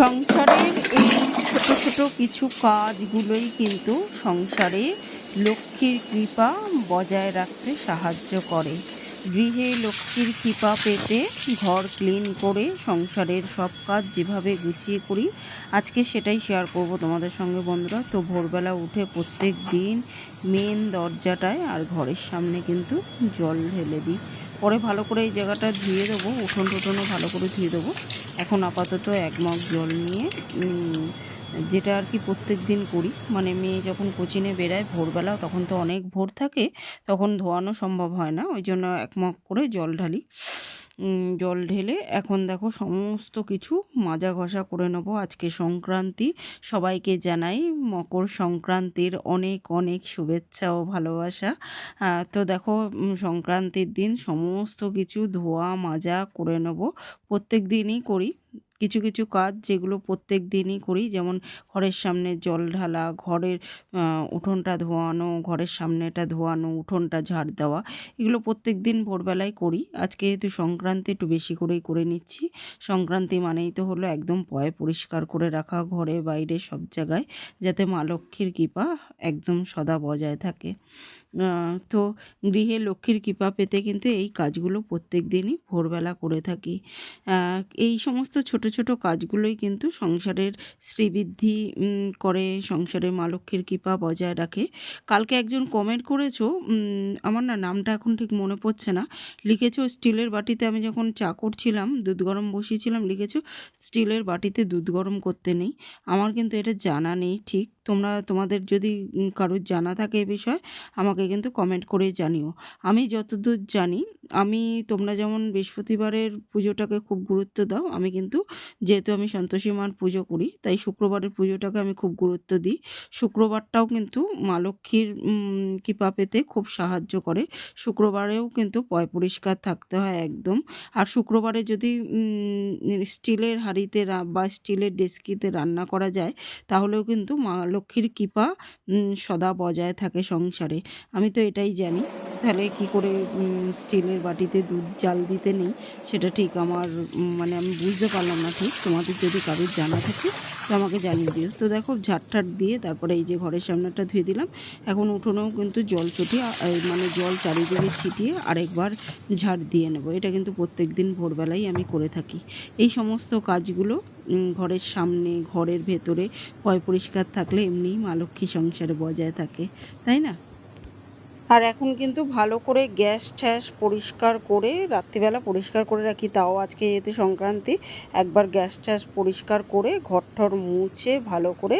সংসারের এই ছোট ছোট কিছু কাজগুলোই কিন্তু সংসারে লক্ষ্মীর কৃপা বজায় রাখতে সাহায্য করে। গৃহে লক্ষ্মীর কৃপা পেতে ঘর ক্লিন করে সংসারের সব কাজ যেভাবে গুছিয়ে করি, আজকে সেটাই শেয়ার করব তোমাদের সঙ্গে বন্ধুরা। তো ভোরবেলা উঠে প্রত্যেক দিন মেন দরজাটায় আর ঘরের সামনে কিন্তু জল ঢেলে দিই। পরে ভালো করে এই জায়গাটা ধুয়ে দেবো, উঠোন টুঠোনও ভালো করে ধুয়ে দেবো। এখন আপাতত এক মগ জল নিয়ে যেটা আর কি প্রত্যেক দিন করি। মানে মেয়ে যখন কোচিনে বেড়ায় ভোরবেলা তখন তো অনেক ভোর থাকে, তখন ধোয়ানো সম্ভব হয় না। ওই জন্য এক মগ করে জল ঢালি। জল ঢেলে এখন দেখো সমস্ত কিছু মাজা ঘষা করে নেব আজকে সংক্রান্তি। সবাইকে জানাই মকর সংক্রান্তির অনেক অনেক শুভেচ্ছা ও ভালোবাসা। তো দেখো সংক্রান্তির দিন সমস্ত কিছু ধোয়া, মাজা করে নেব। প্রত্যেক দিনই করি। কিছু কিছু কাজ যেগুলো প্রত্যেক দিনই করি। যেমন ঘরের সামনে জল ঢালা, ঘরের উঠোনটা ধোয়ানো, ঘরের সামনেটা ধোয়ানো, উঠোনটা ঝাড় দেওয়া, এগুলো প্রত্যেক দিন ভোরবেলায় করি। আজকে যেহেতু সংক্রান্তি, একটু বেশি করেই করে নিচ্ছি। সংক্রান্তি মানেই তো হলো একদম পয় পরিষ্কার করে রাখা, ঘরে, বাইরে, সব জায়গায়, যাতে মা লক্ষ্মীর কৃপা একদম সদা বজায় থাকে। তো গৃহে লক্ষ্মীর কৃপা পেতে কিন্তু এই কাজগুলো প্রত্যেক দিনই ভোরবেলা করে থাকি। এই সমস্ত ছোট ছোট কাজগুলোই কিন্তু সংসারের শ্রীবৃদ্ধি করে সংসারে মা লক্ষ্মীর কৃপা বজায় রাখে। কালকে একজন কমেন্ট করেছ আমার না নামটা এখন ঠিক মনে পড়ছে না। লিখেছো, স্টিলের বাটিতে আমি যখন চা করছিলাম, দুধ গরম বসিয়েছিলাম, লিখেছো, স্টিলের বাটিতে দুধ গরম করতে নেই। আমার কিন্তু এটা জানা নেই ঠিক। তোমরা, তোমাদের যদি কারোর জানা থাকে এ বিষয়ে, আমাকে কিন্তু কমেন্ট করে জানিও। আমি যতদূর জানি, আমি তোমরা যেমন বৃহস্পতিবারের পুজোটাকে খুব গুরুত্ব দাও, আমি কিন্তু যেহেতু আমি সন্তোষী মার পুজো করি, তাই শুক্রবারের পুজোটাকে আমি খুব গুরুত্ব দিই। শুক্রবারটাও কিন্তু মা লক্ষ্মীর কৃপা পেতে খুব সাহায্য করে। শুক্রবারেও কিন্তু পয় পরিষ্কার থাকতে হয় একদম। আর শুক্রবারে যদি স্টিলের হাঁড়িতে বা স্টিলের ডেস্কিতে রান্না করা যায়, তাহলেও কিন্তু মা লক্ষ্মীর কৃপা সদা বজায় থাকে সংসারে। আমি তো এটাই জানি। তাহলে কি করে স্টিলের বাটিতে দুধ জাল দিতে নেই? সেটা ঠিক আমার মানে আমি বুঝতে পারলাম না ঠিক। তোমাদের যদি কারোর জানা থাকে, তো আমাকে জানিয়ে দিও। তো দেখো ঝাড় দিয়ে তারপরে এই যে ঘরের সামনেটা ধুয়ে দিলাম। এখন উঠোনেও কিন্তু জল ছটিয়ে মানে জল চারিদিকে ছিটিয়ে আরেকবার ঝাড় দিয়ে নেব। এটা কিন্তু প্রত্যেক দিন ভোরবেলাই আমি করে থাকি। এই সমস্ত কাজগুলো ঘরের সামনে, ঘরের ভেতরে, পয় পরিষ্কার থাকলে এমনিই মা লক্ষ্মী সংসারে বজায় থাকে। তাই না? আর এখন কিন্তু ভালো করে গ্যাস ট্যাস পরিষ্কার করে, রাত্রিবেলা পরিষ্কার করে রাখি, তাও আজকে যেহেতু সংক্রান্তি, একবার গ্যাস ট্যাস পরিষ্কার করে ঘর ঠর মুছে ভালো করে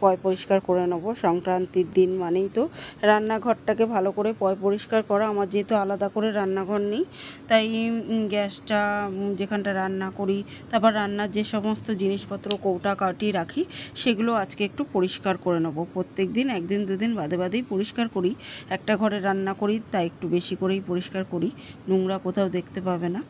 পয় পরিষ্কার করে নেব। সংক্রান্তির দিন মানেই তো রান্নাঘরটাকে ভালো করে পয় পরিষ্কার করা। আমার যেহেতু আলাদা করে রান্নাঘর নেই, তাই গ্যাসটা যেখানটা রান্না করি, তারপর রান্নার যে সমস্ত জিনিসপত্র কৌটা কাটি রাখি, সেগুলো আজকে একটু পরিষ্কার করে নেব। প্রত্যেক দিন, একদিন, দুদিন বাদে বাদেই পরিষ্কার করি। একটা ঘরে রান্না করি, তাই একটু বেশি করেই পরিষ্কার করি। নোংরা কোথাও দেখতে পাবে না।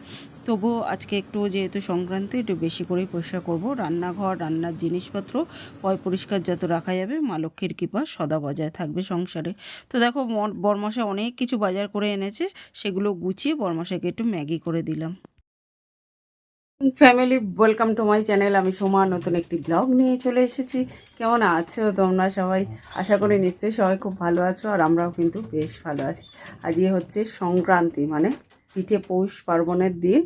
তবুও আজকে একটু যেহেতু সংক্রান্তি, একটু বেশি করেই পরিষ্কার করব। রান্নাঘর, রান্নার জিনিসপত্র, পয় পরিষ্কার যত রাখা যাবে, মা লক্ষ্মীর কৃপা সদা বজায় থাকবে সংসারে। তো দেখো বরমশা অনেক কিছু বাজার করে এনেছে, সেগুলো গুছিয়ে বরমশাকে একটু ম্যাগি করে দিলাম। Family welcome to my channel আমি সোমা, নতুন একটি ব্লগ নিয়ে চলে এসেছি। কেমন আছো তোমরা সবাই? আশা করি নিশ্চয়ই সবাই খুব ভালো আছো, আর আমরাও কিন্তু বেশ ভালো আছি। আজকে হচ্ছে সংক্রান্তি মানে পিঠে পৌষ পার্বণের দিন,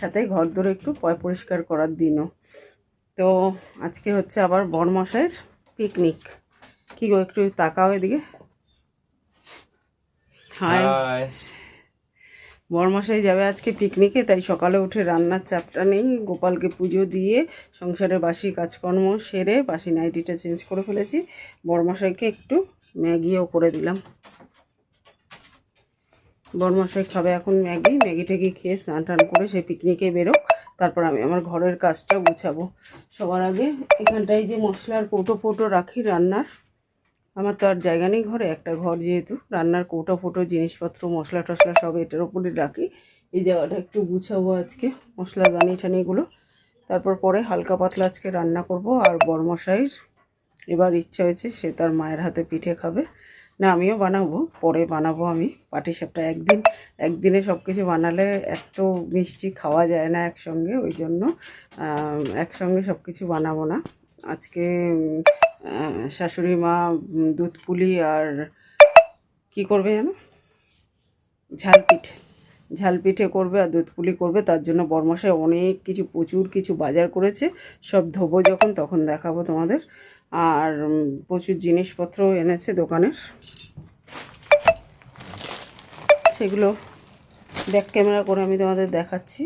সাথে ঘর ধরে একটু পয় পরিষ্কার করার দিনও। তো আজকে হচ্ছে আবার বড়মশাইয়ের পিকনিক কি গো, একটু তাকাও এদিকে। হাই হাই বরমশাই যাবে আজকে পিকনিকে তাই সকালে উঠে রান্নার চাপটা নেই। গোপালকে পুজো দিয়ে সংসারের বাসি কাজকর্ম সেরে বাসি নাইটিটা চেঞ্জ করে ফেলেছি। বরমশাইকে একটু ম্যাগিও করে দিলাম। বরমশাই খাবে এখন ম্যাগি। ম্যাগি ট্যাগি খেয়ে স্নান টান করে সে পিকনিকে বেরোক। তারপর আমি আমার ঘরের কাজটা গুছাবো। সবার আগে এখানটায় যে মশলার কৌটো ফোটো রাখি রান্নার আমার তো আর জায়গা নেই ঘরে, একটা ঘর যেহেতু, রান্নার কৌটো ফোটো, জিনিসপত্র, মশলা টশলা সব এটার উপরে রাখি। এই জায়গাটা একটু গুছাবো আজকে, মশলা দানি টানিগুলো তারপর পরে হালকা পাতলা আজকে রান্না করব, আর বরমশাইয়ের এবার ইচ্ছা হয়েছে সে তার মায়ের হাতে পিঠে খাবে। না, আমিও বানাবো, পরে বানাবো আমি, পাটি পাটিসাপটা একদিন, একদিনে সব কিছু বানালে এত মিষ্টি খাওয়া যায় না একসঙ্গে, ওই জন্য একসঙ্গে সব কিছু বানাবো না। আজকে শাশুড়ি মা দুধ পুলি আর কি করবে জানো ঝাল পিঠে ঝাল পিঠে করবে আর দুধ পুলি করবে, তার জন্য বরমশাই অনেক কিছু, প্রচুর কিছু বাজার করেছে। সব ধোবো যখন, তখন দেখাবো তোমাদের। আর প্রচুর জিনিসপত্র এনেছে দোকানের। সেগুলো ব্যাক ক্যামেরা করে আমি তোমাদের দেখাচ্ছি।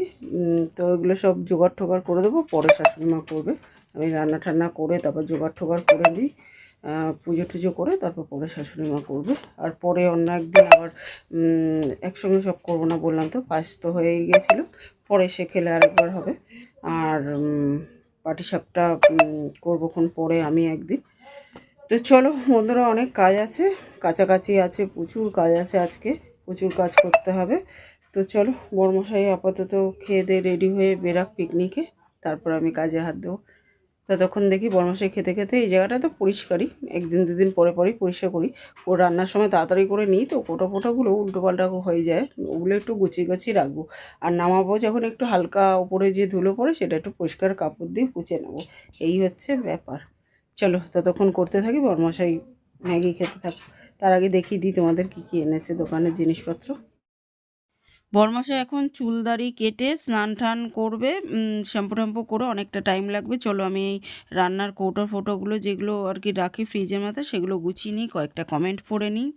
তো এগুলো সব জোগাড় টোগাড় করে দেবো, পরে শাশুড়ি মা করবে। আমি রান্না টান্না করে তারপর জোগাড় টোগাড় করে দিই পুজো টুজো করে তারপর পরে শাশুড়ি মা করবে। আর পরে অন্য একদিন আবার একসঙ্গে সব করব না বললাম তো, পায়েস তো হয়েই গেছিল, পরে সে খেলে আরেকবার হবে। আর পাটিসাপটা করবোক্ষণ পরে আমি একদিন। তো চলো বন্ধুরা, অনেক কাজ আছে, কাছাকাছি আছে, প্রচুর কাজ আছে আজকে, প্রচুর কাজ করতে হবে। তো চলো বর্মশাই আপাতত খেয়ে দিয়ে রেডি হয়ে বেরাক পিকনিকে তারপর আমি কাজে হাত দেবো। ততক্ষণ দেখি বর্মশাই খেতে খেতে এই জায়গাটা তো পরিষ্কারই। একদিন দুদিন পরে পরেই পরিষ্কার করি। ও রান্নার সময় তাড়াতাড়ি করে নিই তো কোটা ফোটাগুলো উল্টো পাল্টা হয়ে যায়। ওগুলো একটু গুছিয়ে গুছিয়ে রাখব। আর নামাবো যখন একটু হালকা ওপরে যে ধুলো পড়ে সেটা একটু পরিষ্কার কাপড় দিয়ে পুছে নেব। এই হচ্ছে ব্যাপার। চলো ততক্ষণ করতে থাকি বর্মশাই ম্যাগি খেতে থাক। তার আগে দেখিয়ে দিই তোমাদের কি কি এনেছে দোকানের জিনিসপত্র। বর্মশাই এখন চুল দাড়ি কেটে স্নান টান করবে শ্যাম্পু ট্যাম্পু করে অনেকটা টাইম লাগবে। চলো আমি এই রান্নার কৌটো ফোটোগুলো যেগুলো আর কি রাখি ফ্রিজের মাথায়, সেগুলো গুছিয়ে নিই, কয়েকটা কমেন্ট পড়ে নিই।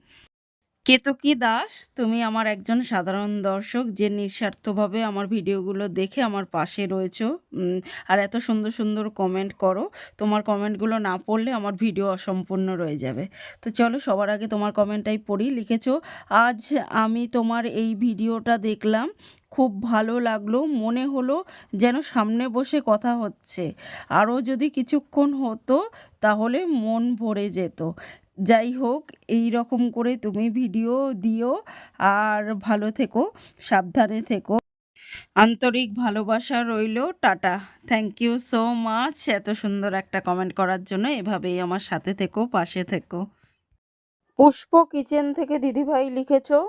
কেতকী দাস? তুমি আমার একজন সাধারণ দর্শক, যে নিঃস্বার্থভাবে আমার ভিডিওগুলো দেখে আমার পাশে রয়েছো। আর এত সুন্দর সুন্দর কমেন্ট করো। তোমার কমেন্টগুলো না পড়লে আমার ভিডিও অসম্পূর্ণ রয়ে যাবে। তো চলো, সবার আগে তোমার কমেন্টটাই পড়ি। লিখেছো, আজ আমি তোমার এই ভিডিওটা দেখলাম। খুব ভালো লাগল। মনে হলো যেন সামনে বসে কথা হচ্ছে। আরও যদি কিছুক্ষণ হতো, তাহলে মন ভরে যেত। যাই হোক এই রকম করে তুমি ভিডিও দিও আর ভালো থেকো, সাবধানে থেকো। আন্তরিক ভালোবাসা রইল tata. Thank you so much এত সুন্দর একটা কমেন্ট করার জন্য এভাবেই আমার সাথে থেকো, পাশে থেকো। পুষ্প কিচেন থেকে দিদিভাই লিখেছো?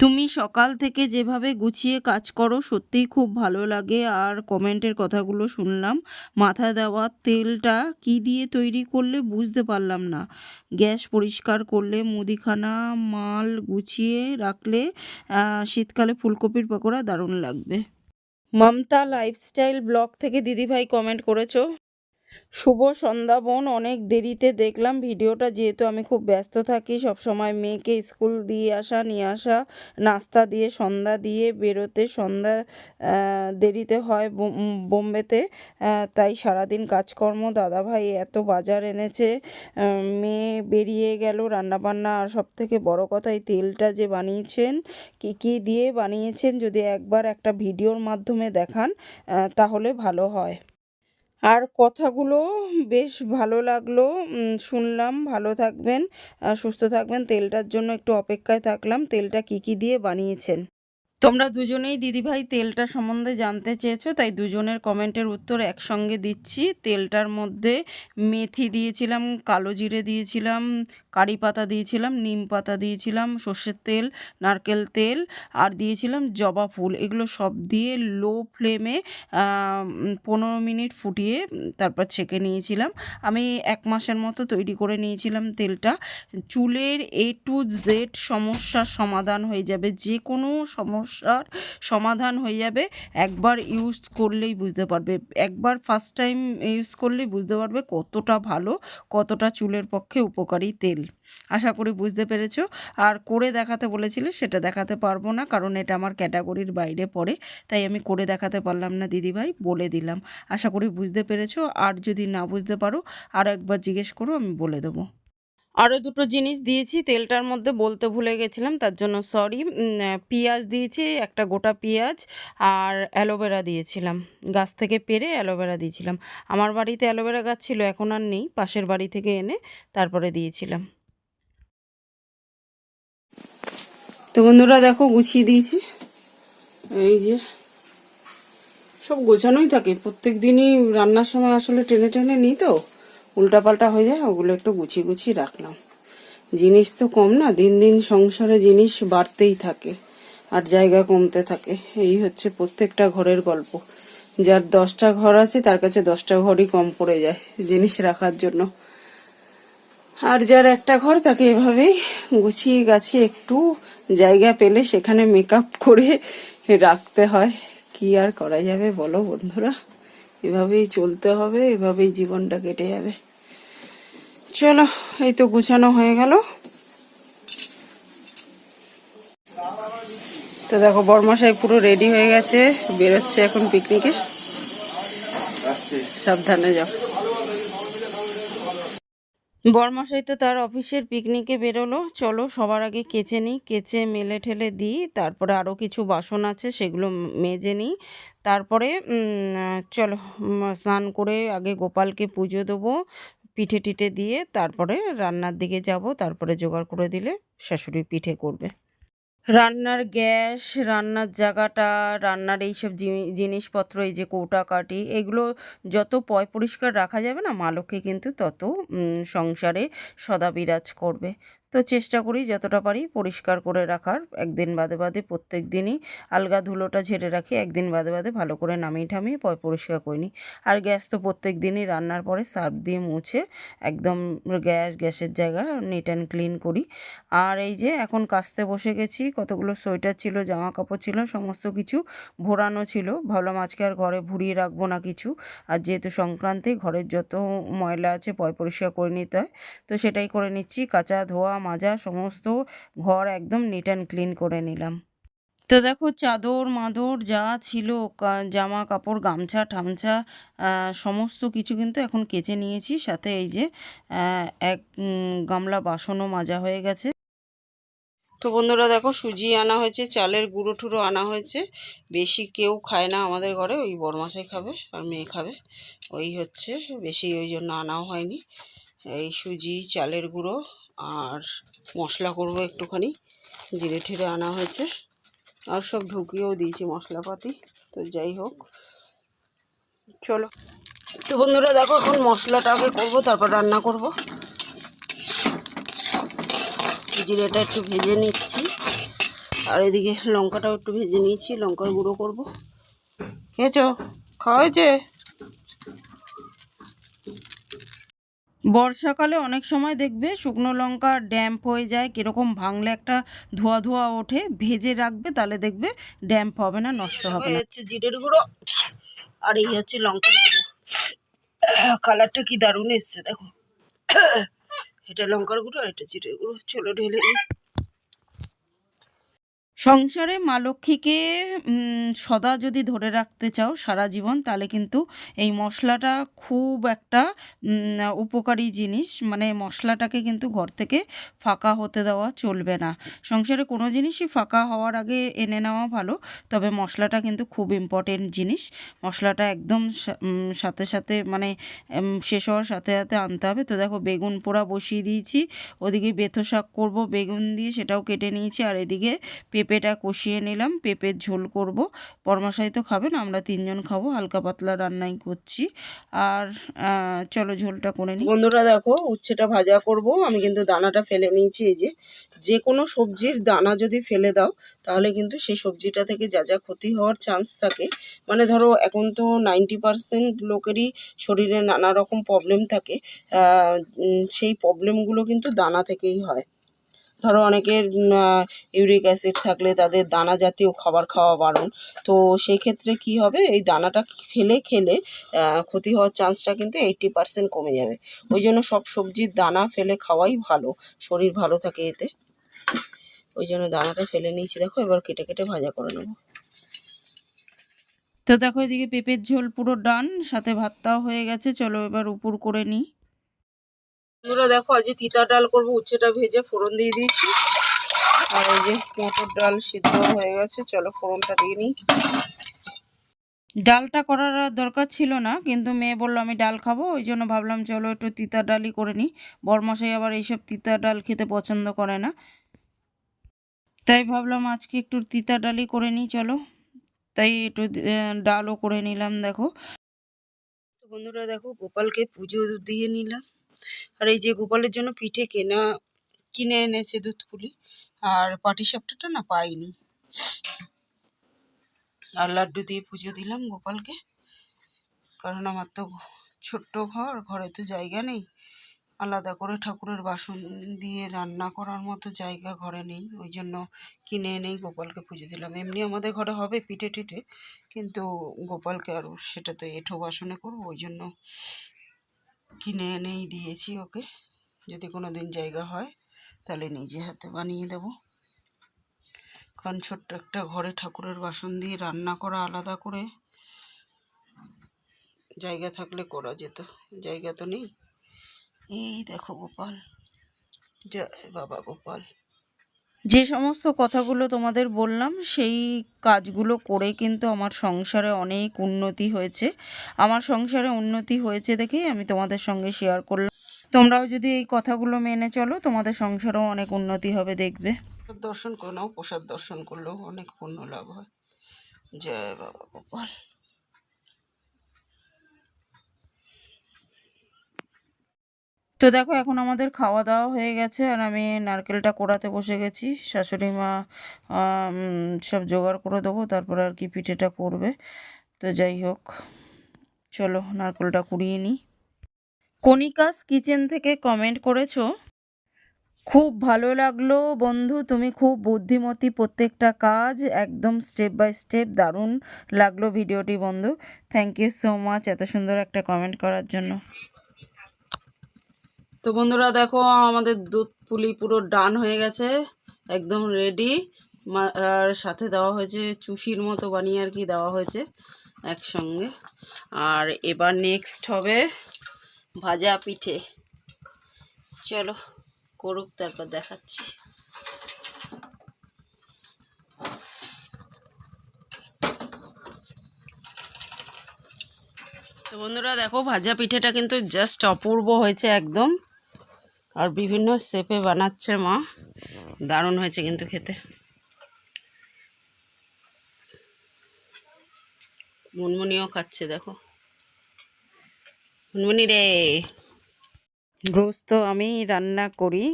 তুমি সকাল থেকে যেভাবে গুছিয়ে কাজ করো, সত্যিই খুব ভালো লাগে। আর কমেন্টের কথাগুলো শুনলাম, মাথা দেওয়া তেলটা কি দিয়ে তৈরি করলে বুঝতে পারলাম না। গ্যাস পরিষ্কার করলে মুদিখানা মাল গুছিয়ে রাখলে শীতকালে ফুলকপির পকোড়া দারুণ লাগবে। মমতা লাইফস্টাইল ব্লগ থেকে দিদিভাই কমেন্ট করেছ? শুভ সন্ধ্যা বোন, অনেক দেরিতে দেখলাম ভিডিওটা, যেহেতু আমি খুব ব্যস্ত থাকি সব সময় মেয়েকে স্কুল দিয়ে আসা, নিয়ে আসা, নাস্তা দিয়ে, সন্ধ্যা দিয়ে বেরোতে সন্ধ্যা দেরিতে হয় বোম- বোম্বেতে তাই সারাদিন কাজকর্ম। দাদাভাই এত বাজার এনেছে মেয়ে বেরিয়ে গেল রান্নাবান্না, আর সব থেকে বড় কথা এই তেলটা যে বানিয়েছেন, কি কি দিয়ে বানিয়েছেন, যদি একবার একটা ভিডিওর মাধ্যমে দেখান তাহলে ভালো হয়। আর কথাগুলো বেশ ভালো লাগল। শুনলাম, ভালো থাকবেন সুস্থ থাকবেন। তেলটার জন্য একটু অপেক্ষায় থাকলাম। তেলটা কি কি দিয়ে বানিয়েছেন? তোমরা দুজনেই দিদিভাই তেলটা সম্বন্ধে জানতে চেয়েছো, তাই দুজনের কমেন্টের উত্তর একসঙ্গে দিচ্ছি। তেলটার মধ্যে মেথি দিয়েছিলাম, কালো জিরে দিয়েছিলাম কারি পাতা দিয়েছিলাম, নিম পাতা দিয়েছিলাম, সর্ষের তেল, নারকেল তেল, আর দিয়েছিলাম জবা ফুল। এগুলো সব দিয়ে লো ফ্লেমে পনেরো মিনিট ফুটিয়ে তারপর ছেঁকে নিয়েছিলাম। আমি এক মাসের মতো তৈরি করে নিয়েছিলাম তেলটা। চুলের এ টু জেড সমস্যার সমাধান হয়ে যাবে। যে কোনো সমস্যার সমাধান হয়ে যাবে। একবার ইউজ করলেই বুঝতে পারবে। একবার ফার্স্ট টাইম ইউজ করলেই বুঝতে পারবে কতটা ভালো, কতটা চুলের পক্ষে উপকারী তেল। আশা করি বুঝতে পেরেছ। আর করে দেখাতে বলেছিলে, সেটা দেখাতে পারব না, কারণ এটা আমার ক্যাটাগরির বাইরে পড়ে, তাই আমি করে দেখাতে পারলাম না দিদিভাই, বলে দিলাম। আশা করি বুঝতে পেরেছ। আর যদি না বুঝতে পারো, আর একবার জিজ্ঞেস করো, আমি বলে দেবো। আরও দুটো জিনিস দিয়েছি, তেলটার মধ্যে বলতে ভুলে গেছিলাম, তার জন্য সরি পেঁয়াজ দিয়েছি, একটা গোটা পেঁয়াজ আর অ্যালোভেরা দিয়েছিলাম। গাছ থেকে পেরে অ্যালোভেরা দিয়েছিলাম। আমার বাড়িতে অ্যালোভেরা গাছ ছিল, এখন আর নেই, পাশের বাড়ি থেকে এনে তারপরে দিয়েছিলাম। তো বন্ধুরা দেখো, গুছিয়ে দিয়েছি। এই যে, সব গোছানোই থাকে, প্রত্যেক দিনই রান্নার সময় আসলে টেনে টেনে নিই তো। উল্টাপাল্টা হয়ে যায়, ওগুলো একটু গুছিয়ে গুছিয়ে রাখলাম। জিনিস তো কম না, দিন দিন সংসারে জিনিস বাড়তেই থাকে আর জায়গা কমতে থাকে। এই হচ্ছে প্রত্যেকটা ঘরের গল্প। যার দশটা ঘর আছে, তার কাছে দশটা ঘরই কম পড়ে যায় জিনিস রাখার জন্য। আর যার একটা ঘর, তাকে এভাবেই গুছিয়ে গাছিয়ে একটু জায়গা পেলে সেখানে মেকআপ করে রাখতে হয়। কি আর করা যাবে বলো বন্ধুরা? এভাবেই চলতে হবে, এভাবেই জীবনটা কেটে যাবে। চলো এই তো গুছানো হয়ে গেল। তো দেখো বরমাসাই পুরো রেডি হয়ে গেছে বেরোচ্ছে এখন পিকনিকে সাবধানে যাও। বরমশাই তো তার অফিসের পিকনিকে বেরোলো। চলো সবার আগে কেচে নিই কেচে মেলে ঠেলে দিই। তারপরে আরও কিছু বাসন আছে সেগুলো মেজে নিই। তারপরে চলো স্নান করে আগে গোপালকে পুজো দেবো। পিঠে টিঠে দিয়ে তারপরে রান্নার দিকে যাব, তারপরে জোগাড় করে দিলে শাশুড়ি পিঠে করবে। রান্নার গ্যাস, রান্নার জায়গাটা, রান্নার এইসব জিনিসপত্র, এই যে কৌটা কাটি, এগুলো যত পয় পরিষ্কার রাখা যাবে না মালকে কিন্তু তত সংসারে সদা বিরাজ করবে। তো চেষ্টা করি যতটা পারি পরিষ্কার করে রাখার। একদিন বাদে বাদে প্রত্যেক দিনই আলগা ধুলোটা ঝেড়ে রাখি, একদিন বাদে বাদে ভালো করে নামিয়ে ঠামিয়ে পরিষ্কার করে নিই। আর গ্যাস তো প্রত্যেক দিনই রান্নার পরে সার্ফ দিয়ে মুছে একদম গ্যাস, গ্যাসের জায়গা নিট অ্যান্ড ক্লিন করি। আর এই যে এখন কাস্তে বসে গেছি, কতগুলো সোয়েটার ছিল, জামা কাপড় ছিল, সমস্ত কিছু ভোরানো ছিল। ভাবলাম আজকে আর ঘরে ভুরিয়ে রাখব না কিছু। আর যেহেতু সংক্রান্তি, ঘরের যত ময়লা আছে পয় পরিষ্কার করে নিতে হয়, তো সেটাই করে নিচ্ছি। কাঁচা ধোয়া মাজা সমস্ত ঘর একদম নিট অ্যান্ড ক্লিন করে নিলাম। তো দেখো চাদর, মাদর যা ছিল জামা কাপড়, গামছা, ঠামছা সমস্ত কিছু কিন্তু এখন কেচে নিয়েছি। সাথে এই যে এক গামলা বাসনও মাজা হয়ে গেছে। তো বন্ধুরা দেখো সুজি আনা হয়েছে, চালের গুঁড়ো টুড়ো আনা হয়েছে। বেশি কেউ খায় না আমাদের ঘরে, ওই বরমাসাই খাবে আর মেয়ে খাবে। ওই হচ্ছে, বেশি ওই জন্য আনাও হয়নি। এই সুজি, চালের গুঁড়ো আর মশলা করব একটুখানি। জিরে ঠিরে আনা হয়েছে। আর সব ঢুকিয়েও দিয়েছি মশলাপাতি। তো যাই হোক, চলো। তো বন্ধুরা, দেখো এখন মশলাটা আগে করব, তারপর রান্না করব। জিরেটা একটু ভেজে নিচ্ছি। আর এদিকে লঙ্কাটাও একটু ভেজে নিয়েছি, লঙ্কার গুঁড়ো করব। খেয়েছো? খাওয়া হয়েছে? বর্ষাকালে অনেক সময় দেখবে শুকনো লঙ্কা ড্যাম্প হয়ে যায়, কীরকম ভাঙলে একটা ধোয়া ধোয়া ওঠে, ভেজে রাখবে, তাহলে দেখবে ড্যাম্প হবে না, নষ্ট হবে না। হচ্ছে জিরের গুঁড়ো, আর এই হচ্ছে লঙ্কার গুঁড়ো। কালারটা কি দারুণ এসছে, দেখো। এটা লঙ্কার গুঁড়ো আর এটা জিরের গুঁড়ো, চলো ঢেলে নিই। সংসারে মা লক্ষ্মীকে সদা যদি ধরে রাখতে চাও সারা জীবন, তাহলে কিন্তু এই মশলাটা খুব একটা উপকারী জিনিস। মানে মশলাটাকে কিন্তু ঘর থেকে ফাঁকা হতে দেওয়া চলবে না। সংসারে কোনো জিনিসই ফাঁকা হওয়ার আগে এনে নেওয়া ভালো, তবে মশলাটা কিন্তু খুব ইম্পর্টেন্ট জিনিস। মশলাটা একদম সাথে সাথে মানে শেষ হওয়ার সাথে সাথে আনতে হবে। তো দেখো, বেগুন পোড়া বসিয়ে দিয়েছি, ওদিকে বেথো শাক করব, বেগুন দিয়ে সেটাও কেটে নিয়েছি, আর এদিকে পেঁপেটা কষিয়ে নিলাম, পেঁপের ঝোল করব। পরমাশাই তো খাবেন আমরা তিনজন খাব, হালকা পাতলা রান্নাই করছি। আর চলো ঝোলটা করে নিই। বন্ধুরা দেখো, উচ্ছেটা ভাজা করব। আমি কিন্তু দানাটা ফেলে নিয়েছি, এই যে। যে কোনো সবজির দানা যদি ফেলে দাও, তাহলে কিন্তু সেই সবজিটা থেকে যা যা ক্ষতি হওয়ার চান্স থাকে। মানে ধরো, এখন তো নাইনটি পারসেন্ট লোকেরই শরীরে নানা রকম প্রবলেম থাকে। সেই প্রবলেমগুলো কিন্তু দানা থেকেই হয়। ধরো অনেকের ইউরিক অ্যাসিড থাকলে তাদের দানা জাতীয় খাবার খাওয়া বারণ। তো সেই ক্ষেত্রে কি হবে? এই দানাটা ফেলে খেলে ক্ষতি হওয়ার চান্সটা কিন্তু এইটটি পার্সেন্ট কমে যাবে। ওই জন্য সব সবজির দানা ফেলে খাওয়াই ভালো। শরীর ভালো থাকে এতে। ওই জন্য দানাটা ফেলে নিয়েছি। দেখো, এবার কেটে কেটে ভাজা করে নেব। তো দেখো, এদিকে পেঁপের ঝোল পুরো ডান সাথে ভাতটাও হয়ে গেছে। চলো এবার উপর করে নিই। বন্ধুরা দেখো আজ তিতা ডাল করব উচ্ছেটা ভেজে ফোড়ন দিয়ে দিয়েছি। আর এই যে মটর ডাল সিদ্ধ হয়ে গেছে চলো ফোড়নটা দিয়ে নিই। ডালটা করার দরকার ছিল না কিন্তু মেয়ে বলল আমি ডাল খাব ওই জন্য ভাবলাম চলো একটু তিতা ডালই করে নিই। বরমশাই আবার এইসব তিতা ডাল খেতে পছন্দ করে না। তাই ভাবলাম আজকে একটু তিতা ডালই করে নিই চলো। তাই একটু ডালও করে নিলাম দেখো। তো বন্ধুরা দেখো গোপালকে পুজো দিয়ে নিলাম। আর এই যে গোপালের জন্য পিঠে কেনা, কিনে এনেছে দুধ পুলি, আর পাটিসাপটাটা না পাইনি। আর লাড্ডু দিয়ে পুজো দিলাম গোপালকে, কারণ আমার তো ছোট্ট ঘর, ঘরে তো জায়গা নেই। আলাদা করে ঠাকুরের বাসন দিয়ে রান্না করার মতো জায়গা ঘরে নেই, ওই জন্য কিনে এনেই গোপালকে পুজো দিলাম। এমনি আমাদের ঘরে হবে পিঠে টিঠে, কিন্তু গোপালকে আর সেটা তো এঁঠো বাসনে করব, ওই জন্য কিনে এনেই দিয়েছি ওকে। যদি কোনো দিন জায়গা হয়, তাহলে নিজে হাতে বানিয়ে দেব। কারণ ছোট্ট একটা ঘরে ঠাকুরের বাসন দিয়ে রান্না করা আলাদা করে জায়গা থাকলে করা যেত। জায়গা তো নেই। এই দেখো গোপাল। জয় বাবা গোপাল। যে সমস্ত কথাগুলো তোমাদের বললাম, সেই কাজগুলো করে কিন্তু আমার সংসারে অনেক উন্নতি হয়েছে। আমার সংসারে উন্নতি হয়েছে দেখেই আমি তোমাদের সঙ্গে শেয়ার করলাম। তোমরাও যদি এই কথাগুলো মেনে চলো, তোমাদের সংসারেও অনেক উন্নতি হবে দেখবে। দর্শন করে প্রসাদ দর্শন করলেও অনেক পুণ্য লাভ হয়। জয় বাবা গোপাল। তো দেখো, এখন আমাদের খাওয়া দাওয়া হয়ে গেছে আর আমি নারকেলটা কোড়াতে বসে গেছি। শাশুড়ি মা সব জোগাড় করে দেবো, তারপর আর কি পিঠেটা করবে। তো যাই হোক, চলো নারকেলটা কুড়িয়ে নিই। কণিকাস কিচেন থেকে কমেন্ট করেছ, খুব ভালো লাগল বন্ধু, তুমি খুব বুদ্ধিমতী প্রত্যেকটা কাজ, একদম স্টেপ বাই স্টেপ দারুণ লাগল ভিডিওটি বন্ধু। থ্যাংক ইউ সো মাচ এত সুন্দর একটা কমেন্ট করার জন্য। তো বন্ধুরা দেখো, আমাদের দুধ পুলি পুরো ডান হয়ে গেছে, একদম রেডি আর সাথে দেওয়া হয়েছে চুষির মতো বানিয়ে আর কি দেওয়া হয়েছে একসঙ্গে। আর এবার নেক্সট হবে ভাজা পিঠে। চলো, করুক, তারপর দেখাচ্ছি। তো বন্ধুরা দেখো, ভাজা পিঠেটা কিন্তু জাস্ট অপূর্ব হয়েছে একদম। আর বিভিন্ন শেপে বানাচ্ছে মা। দারুণ হয়েছে কিন্তু খেতে। মুনমুনিও খাচ্ছে দেখো। মুনমুনি রে। রোজ তো আমি রান্না করি।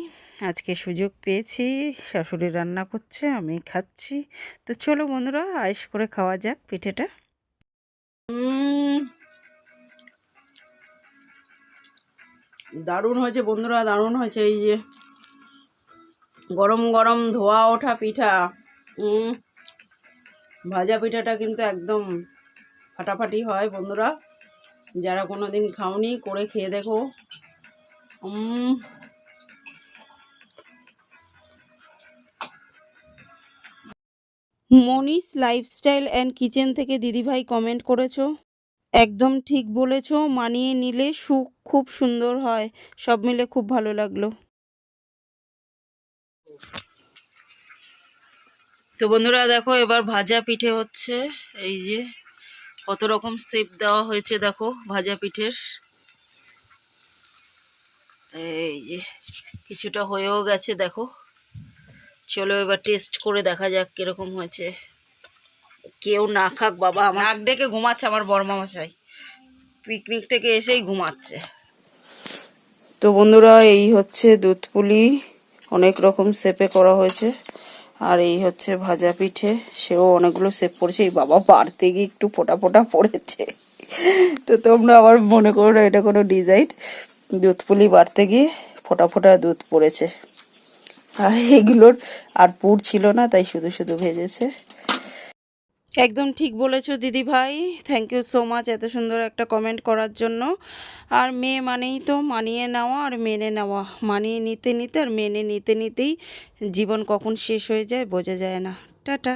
আজকে সুযোগ পেয়েছি শাশুড়ি রান্না করছে আমি খাচ্ছি। তো চলো বন্ধুরা আয়েস করে খাওয়া যাক পিঠেটা দারুণ হয়েছে বন্ধুরা, দারুণ হয়েছে এই যে। গরম গরম ধোয়া ওঠা পিঠা ভাজা পিঠাটা কিন্তু একদম ফাটাফাটি হয় বন্ধুরা। যারা কোনো দিন খাওনি, করে খেয়ে দেখো। মনীষ লাইফস্টাইল অ্যান্ড কিচেন থেকে দিদিভাই কমেন্ট করেছ। একদম ঠিক বলেছ, মানিয়ে নিলে সুখ খুব সুন্দর হয়। সব মিলে খুব ভালো লাগল। তো বন্ধুরা, দেখো, এবার ভাজা পিঠে হচ্ছে। এই যে, কত রকম শেপ দেওয়া হয়েছে, দেখো, ভাজা পিঠের। এই যে, কিছুটা হয়েও গেছে, দেখো। চলো এবার টেস্ট করে দেখা যাক কীরকম হয়েছে। কেউ না খাক বাবা আমার। নাক ডেকে ঘুমাচ্ছে আমার বর্মা মশাই পিকনিক থেকে এসেই ঘুমাচ্ছে। তো বন্ধুরা এই হচ্ছে দুধ পুলি। অনেক রকম শেপে করা হয়েছে। আর এই হচ্ছে ভাজা পিঠে। সেও অনেকগুলো শেপ পড়েছে এই বাবা বাড়তে গিয়ে একটু ফোটা ফোটা পড়েছে। তো তোমরা আবার মনে করো না এটা কোনো ডিজাইন। দুধ পুলি বাড়তে গিয়ে ফোটা ফোটা দুধ পড়েছে। আর এগুলোর আর পুর ছিল না তাই শুধু শুধু ভেজেছে। একদম ঠিক বলেছ দিদি ভাই। থ্যাংক ইউ সো মাচ এত সুন্দর একটা কমেন্ট করার জন্য। আর মেয়ে মানেই তো মানিয়ে নেওয়া আর মেনে নেওয়া। মানিয়ে নিতে নিতে আর মেনে নিতে নিতেই জীবন কখন শেষ হয়ে যায় বোঝা যায় না। টাটা।